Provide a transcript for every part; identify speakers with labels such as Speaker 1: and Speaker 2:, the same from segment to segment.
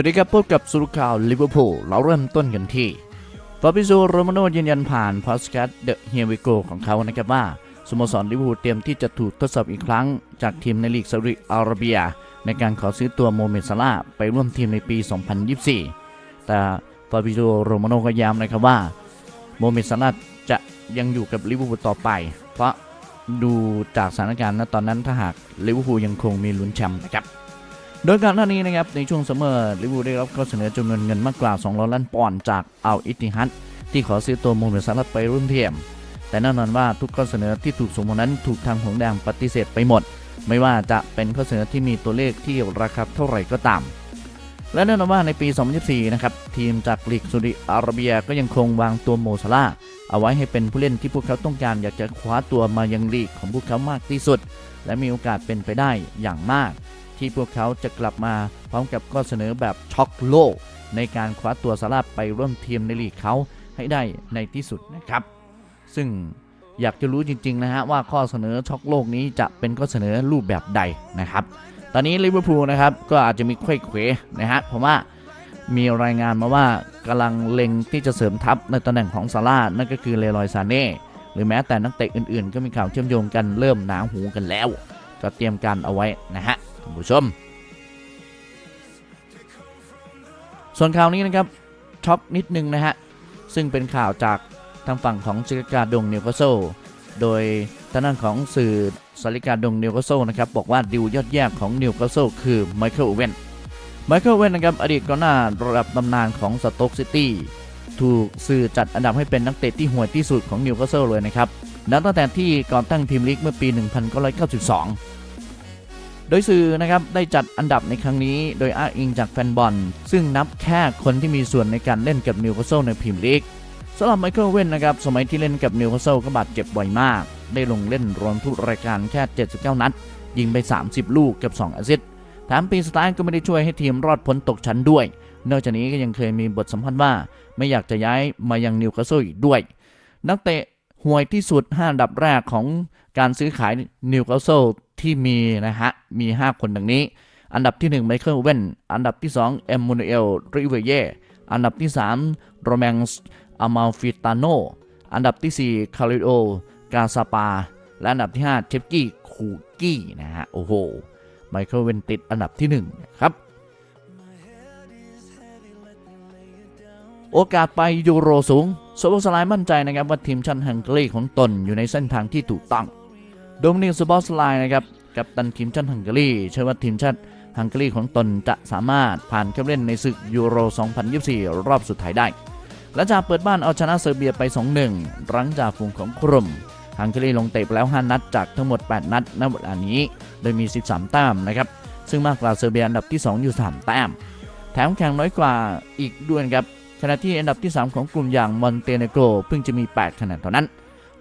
Speaker 1: วัสดีครับพบกับสุรข่าวลิเวอร์พูลเราเริ่มต้นกันที่ฟาบิโซโรมาโนยืนยันผ่านพอสแคตเดอะเฮียวิโกของเขานะครับว่าสโมสรลิเวอร์พูลเตรียมที่จะถูกทดสอบอีกครั้ง จากทีมในลีกซาอุดิอาระเบีย ในการขอซื้อตัวโมเมดซาลาไปร่วมทีมในปี 2024 แต่ฟาบิโซโรมาโนก็ย้ำนะครับว่าโมเมดซาลาจะยังอยู่กับลิเวอร์พูลต่อไป เพราะดูจากสถานการณ์ณตอนนั้นถ้าหากลิเวอร์พูลยังคงมีลุ้นแชมป์นะครับ โดยก่อนหน้านี้นะครับในช่วงซัมเมอร์ลิเวอร์พูลได้รับข้อเสนอจำนวนเงินมากกว่า 200 ล้านปอนด์จากอัลอิติฮัดที่ขอซื้อตัวโมเมดซาลาห์ไปร่วมทีมแต่แน่นอนว่าทุกข้อเสนอที่ถูกส่งมานั้นถูกทางหงส์แดงปฏิเสธไปหมด ไม่ว่าจะเป็นข้อเสนอที่มีตัวเลขที่ราคาเท่าไหร่ก็ตาม และแน่นอนว่าในปี 2024 นะครับทีมจากลีกซาอุดิอาระเบียก็ยังคงวางตัวโมซาลาเอาไว้ให้เป็นผู้เล่นที่พวกเขาต้องการอยากจะคว้าตัวมายังลีกของพวกเขามากที่สุด และมีโอกาสเป็นไปได้อย่างมาก ที่พวกเขาจะกลับมาพร้อมกับข้อเสนอแบบช็อกโลก ในการคว้าตัวซาลาไปร่วมทีมในลีกเขาให้ได้ในที่สุดนะครับ ซึ่งอยากจะรู้จริง ๆ นะฮะ ว่าข้อเสนอช็อกโลกนี้จะเป็นข้อเสนอรูปแบบใดนะครับ ตอนนี้ลิเวอร์พูลนะครับ ก็อาจจะมีเคว้เขวนะฮะเพราะว่ามีรายงานมาว่ากำลังเล็งที่จะเสริมทัพในตำแหน่งของซาร่านั่นก็คือเลรอยซาเน่หรือแม้แต่นักเตะอื่นๆ ก็มีข่าวเชื่อมโยงกันเริ่มหนาหูกันแล้ว ก็เตรียมการเอาไว้นะฮะ คุณผู้ชม ส่วนข่าวนี้นะครับช็อกนิดนึงนะฮะ ซึ่งเป็นข่าวจากทางฝั่งของซิกาการดงนิวคาสเซิลโดยทางด้านของสื่อสาริกาดงนิวคาสเซิลนะครับบอกว่าดิวยอดแย่ของนิวคาสเซิลคือไมเคิลโอเวนไมเคิลอเวนนะครับอดีตกองหน้าระดับตำนานของสโต๊กซิตี้ถูกสื่อจัดอันดับให้เป็นนักเตะที่ห่วยที่สุดของนิวคาสเซิลเลยนะครับนับตั้งแต่ที่ก่อนตั้งทีมลีกเมื่อปี 1992 โดยสื่อนะครับได้จัดอันดับในครั้งนี้โดยอ้างอิงจากแฟนบอล ซึ่งนับแค่คนที่มีส่วนในการเล่นกับนิวคาสเซิลในพรีเมียร์ลีกสำหรับไมเคิลเวนนะครับสมัยที่เล่นกับนิวคาสเซิลก็บาดเจ็บบ่อยมาก ได้ลงเล่นรวมทุกรายการแค่ 79 นัด ยิงไป 30 ลูกกับ 2 แอสซิสต์แถมปีสไตล์ก็ไม่ได้ช่วยให้ทีมรอดพ้นตกชั้นด้วย นอกจากนี้ก็ยังเคยมีบทสัมพันธ์ว่า ไม่อยากจะย้ายมายังนิวคาสเซิลอีกด้วย นักเตะห่วยที่สุด5อันดับแรกของการซื้อขายนิวคาสเซิล ที่มีนะฮะ มี 5 คนดังนี้ อันดับที่ 1 ไมเคิลเวนอันดับที่ 2 เอมมูนเอลริเวเยอันดับที่ 3 โรแมงส์อามาฟิตาโน อันดับที่ 4 คาริโอกาซาปา และอันดับที่ 5 เชฟกี้ คูกี้นะฮะ โอ้โห ไมเคิลเวนติดอันดับที่1นะครับ โอกาสไปยูโรสูงโซโบสไลมั่นใจนะครับว่าทีมชาติฮังการีของตนอยู่ในเส้นทางที่ถูกต้อง โดมินิกสบอสไลน์นะครับกับตันทีมชาติฮังการีเชื่อว่าทีมชาติฮังการีของตนจะสามารถผ่านเข้าเล่นในศึกยูโร 2024 รอบสุดท้ายได้ และจากเปิดบ้านเอาชนะเซอร์เบียไป 2-1 หลังจากฝูงของกลุ่มฮังการีลงเตะไปแล้ว 5 นัดจากทั้งหมด 8 นัดณเวลานี้ โดยมี 13 แต้มนะครับ ซึ่งมากกว่าเซอร์เบียอันดับที่ 2 อยู่ 3 แต้ม แถมแข่งน้อยกว่าอีกด้วยนครับขณะที่อันดับที่ 3 ของกลุ่มอย่างมอนเตเนโกรเพิ่งจะมี 8 คะแนนเท่านั้น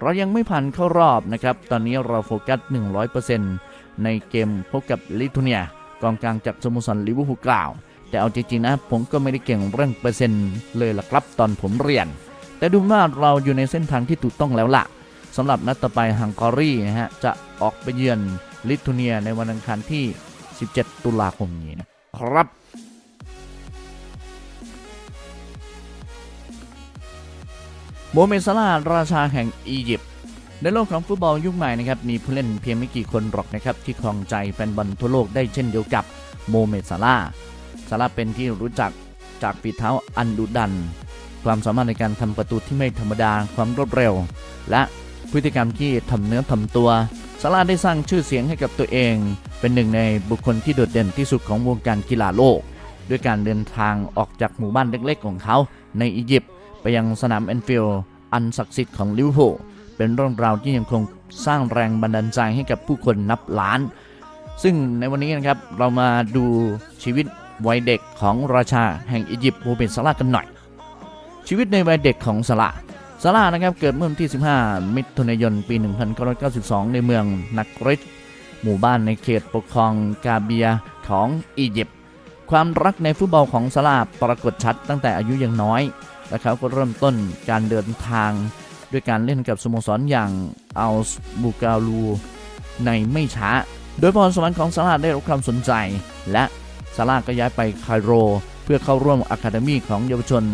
Speaker 1: เรายังไม่ผ่านเข้ารอบนะครับ ตอนนี้เราโฟกัส 100%ในเกมพบกับลิทัวเนียกองกลางจากสโมสรลิเวอร์พูลกล่าว แต่เอาจริงๆนะ ผมก็ไม่ได้เก่งเรื่องเปอร์เซ็นต์เลยล่ะครับตอนผมเรียน แต่ดูว่าเราอยู่ในเส้นทางที่ถูกต้องแล้วล่ะสำหรับนัดต่อไปฮังการีนะฮะจะออกไปเยือนลิทัวเนียในวันอังคารที่ 17 ตุลาคมนี้นะครับ โมเมซาลาราชาแห่งอียิปต์ในโลกของฟุตบอลยุคใหม่นะครับมีผู้เล่นเพียงไม่กี่คนหรอกนะครับที่ครองใจแฟนบอลทั่วโลกได้เช่นเดียวกับโมเมซาลาซาลาเป็นที่รู้จักจากฝีเท้าอันดุดัน ความสามารถในการทำประตูที่ไม่ธรรมดาความรวดเร็ว และพฤติกรรมที่ทำเนื้อทำตัวซาลาได้สร้างชื่อเสียงให้กับตัวเอง เป็นหนึ่งในบุคคลที่โดดเด่นที่สุดของวงการกีฬาโลก ด้วยการเดินทางออกจากหมู่บ้านเล็กๆของเขาในอียิปต์ ไปยังสนามแอนฟิลด์อันศักดิ์สิทธิ์ของลิเวอร์พูลเป็นเรื่องราวที่ยังคงสร้างแรงบันดาลใจให้กับผู้คนนับล้าน ซึ่งในวันนี้นะครับเรามาดูชีวิตวัยเด็กของราชาแห่งอียิปต์โมเมดซาลากันหน่อย ชีวิตในวัยเด็กของซาลาซาลานะครับเกิดเมื่อวันที่ 15 มิถุนายน ปี 1992 ในเมืองนักริชหมู่บ้านในเขตปกครองกาเบียของอียิปต์ความรักในฟุตบอลของซาลาปรากฏชัดตั้งแต่อายุยังน้อย และเขาก็เริ่มต้นการเดินทางด้วยการเล่นกับสโมสรอย่างอัลส์บูกาลูในไม่ช้า โดยพรสวรรค์ของซาลาได้รับความสนใจ และซาลาก็ย้ายไปไคโร เพื่อเข้าร่วมอะคาเดมีของเยาวชน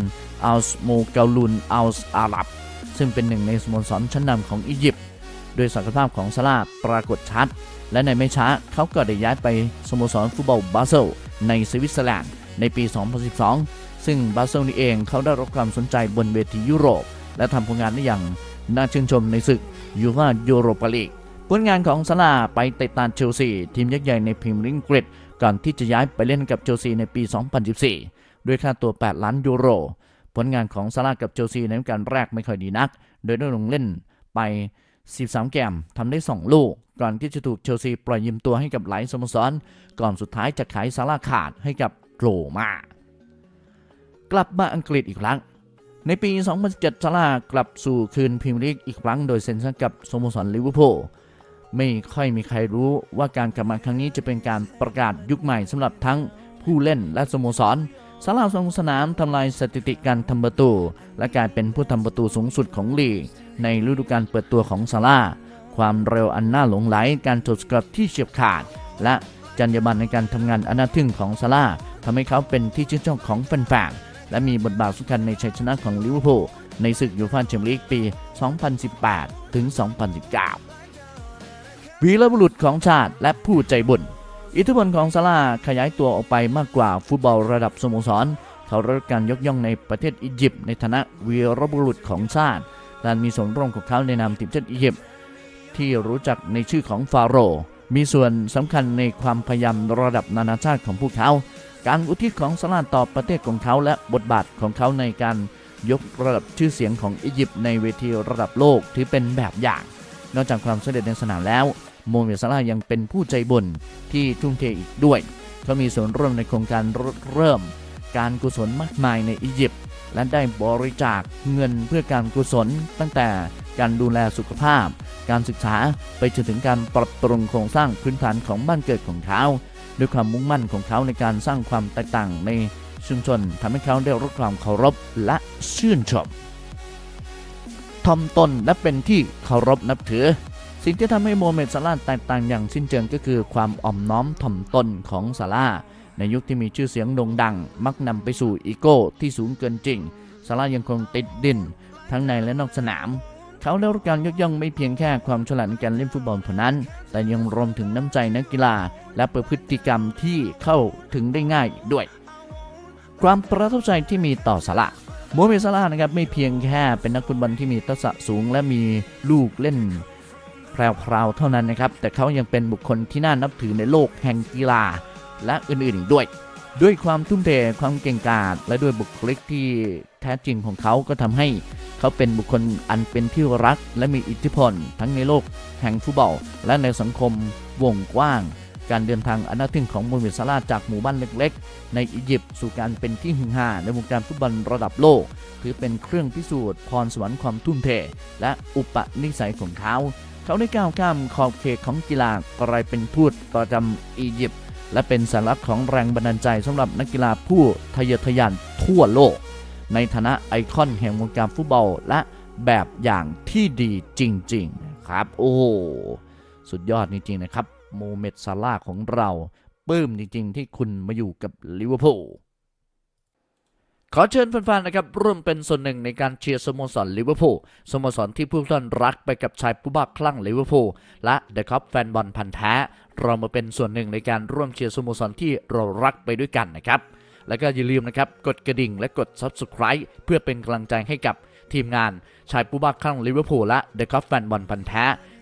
Speaker 1: อัลสโมเกาลุนอัลส์อาหรับ ซึ่งเป็นหนึ่งในสโมสรชั้นนำของอียิปต์โดยศักยภาพของซาลาปรากฏชัด และในไม่ช้าเขาก็ได้ย้ายไปสโมสรฟุตบอลบาเซลในสวิตเซอร์แลนด์ในปี 2012 ซึ่งบาเซลนี่เองเขาได้รับความสนใจบนเวทียุโรป และทำผลงานได้อย่างน่าชื่นชมในศึกยูฟ่ายูโรปาลีกผลงานของซาลาไปเตะตานเชลซีทีมยักษ์ใหญ่ในพรีเมียร์ลีกอังกฤษก่อนที่จะย้ายไปเล่นกับเชลซีในปี 2014 ด้วยค่าตัว 8 ล้านยูโร ผลงานของซาลากับเชลซีในฤดูกาลแรกไม่ค่อยดีนัก โดยได้ลงเล่นไป 13เกมทำได้ 2 ลูก ก่อนที่จะถูกเชลซีปล่อยยืมตัวให้กับหลายสโมสร ก่อนสุดท้ายจะขายซาลาขาดให้กับโกลมา กลับมาอังกฤษอีกครั้ง ในปี 2017ซาลากลับสู่คืนพรีเมียร์ลีกอีกครั้ง โดยเซ็นสัญกับสโมสรลิเวอร์พูลไม่ค่อยมีใครรู้ว่าการกลับมาครั้งนี้จะเป็นการประกาศยุคใหม่สำหรับทั้งผู้เล่นและสโมสรซาลาห์ลงสนามทำลายสถิติการทำประตู และกลายเป็นผู้ทำประตูสูงสุดของลีก ในฤดูกาลเปิดตัวของซาลาความเร็วอันน่าหลงไหลการจดสกอตที่เฉียบขาด และจรรยาบรรณในการทำงานอันน่าทึ่งของซาลาทำให้เขาเป็นที่ชื่นชอบของแฟนๆ และมีบทบาทสำคัญในชัยชนะของลิเวอร์พูลในศึกยูฟ่าแชมเปี้ยนลีกปี 2018 ถึง 2019 วีรบุรุษของชาติและผู้ใจบุญ อิทธิพลของซาลาขยายตัวออกไปมากกว่าฟุตบอลระดับสโมสร เขาได้รับการยกย่องในประเทศอียิปต์ในฐานะวีรบุรุษของชาติการมีส่วนร่วมของเขาในนามทีมชาติอียิปต์ที่รู้จักในชื่อของฟาโรมีส่วนสำคัญในความพยายามระดับนานาชาติของพวกเขา การอุทิศของซาลาห์ต่อประเทศของเขาและบทบาทของเขาในการยกระดับชื่อเสียงของอียิปต์ในเวทีระดับโลกถือเป็นแบบอย่าง นอกจากความสำเร็จในสนามแล้ว โมเมดซาลายังเป็นผู้ใจบุญที่ทุ่มเทอีกด้วย เขามีส่วนร่วมในโครงการเริ่ม การกุศลมากมายในอียิปต์และได้บริจาคเงินเพื่อการกุศลตั้งแต่การดูแลสุขภาพ การศึกษาไปจนถึงการปรับปรุงโครงสร้างพื้นฐานของบ้านเกิดของเขา ด้วยความมุ่งมั่นของเขาในการสร้างความแตกต่างในชุมชนทำให้เขาได้รับความเคารพและชื่นชมทอมตนและเป็นที่เคารพนับถือ สิ่งที่ทำให้โมเมดซาลาแตกต่างอย่างสิ้นเชิงก็คือความอ่อมน้อมถ่อมตนของซาลาในยุคที่มีชื่อเสียงโด่งดัง มักนำไปสู่อีโก้ที่สูงเกินจริงซาลายังคงติดดิน ทั้งในและนอกสนาม เขาได้รับการยกย่องไม่เพียงแค่ความฉลาดในการเล่นฟุตบอลเท่านั้น แต่ยังรวมถึงน้ำใจนักกีฬา และประพฤติกรรมที่เข้าถึงได้ง่ายอีกด้วย ความประทับใจที่มีต่อซาลาโมเมซาลานะครับไม่เพียงแค่เป็นนักฟุตบอลที่มีทักษะสูง และมีลูกเล่นแพรวๆเท่านั้นนะครับ แต่เขายังเป็นบุคคลที่น่านับถือในโลกแห่งกีฬาและอื่นๆอีกด้วย ด้วยความทุ่มเทความเก่งกาจและด้วยบุคลิกที่แท้จริงของเขาก็ทำให้เขาเป็นบุคคลอันเป็นที่รัก และมีอิทธิพล ทั้งในโลกแห่งฟุตบอลและในสังคมวงกว้าง การเดินทางอันน่าทึ่งของโมเมดซาลาจากหมู่บ้านเล็กๆ ในอียิปต์สู่การเป็นที่ฮือฮาในวงการฟุตบอลระดับโลก ถือเป็นเครื่องพิสูจน์พรสวรรค์ความทุ่มเท และอุปนิสัยของเขาเขาได้ก้าวข้ามขอบเขตของกีฬากลายเป็นทูตประจำอียิปต์และเป็นสัญลักษณ์ของแรงบันดาลใจสำหรับนักกีฬาผู้ทะเยอทะยานทั่วโลก ในฐานะไอคอนแห่งวงการฟุตบอลและแบบอย่างที่ดีจริง ๆ ครับ โอ้สุดยอดจริงๆนะครับ โมเมดซาลาของเราปลื้มจริง ๆ ที่คุณมาอยู่กับลิเวอร์พูลขอเชิญแฟนๆนะครับร่วมเป็นส่วนหนึ่งในการเชียร์สโมสรลิเวอร์พูลสโมสรที่ผู้ท่านรักไปกับชายผู้บ้าคลั่งลิเวอร์พูลและเดอะคัพแฟนบอลพันธ์แท้ เรามาเป็นส่วนหนึ่งในการร่วมเชียร์สโมสรที่เรารักไปด้วยกันนะครับ แล้วก็อย่าลืมนะครับกดกระดิ่งและกด Subscribe เพื่อเป็นกำลังใจให้กับทีมงานชายผู้บ้าคลั่งลิเวอร์พูลและเดอะคัพแฟนบอลพันธ์แท้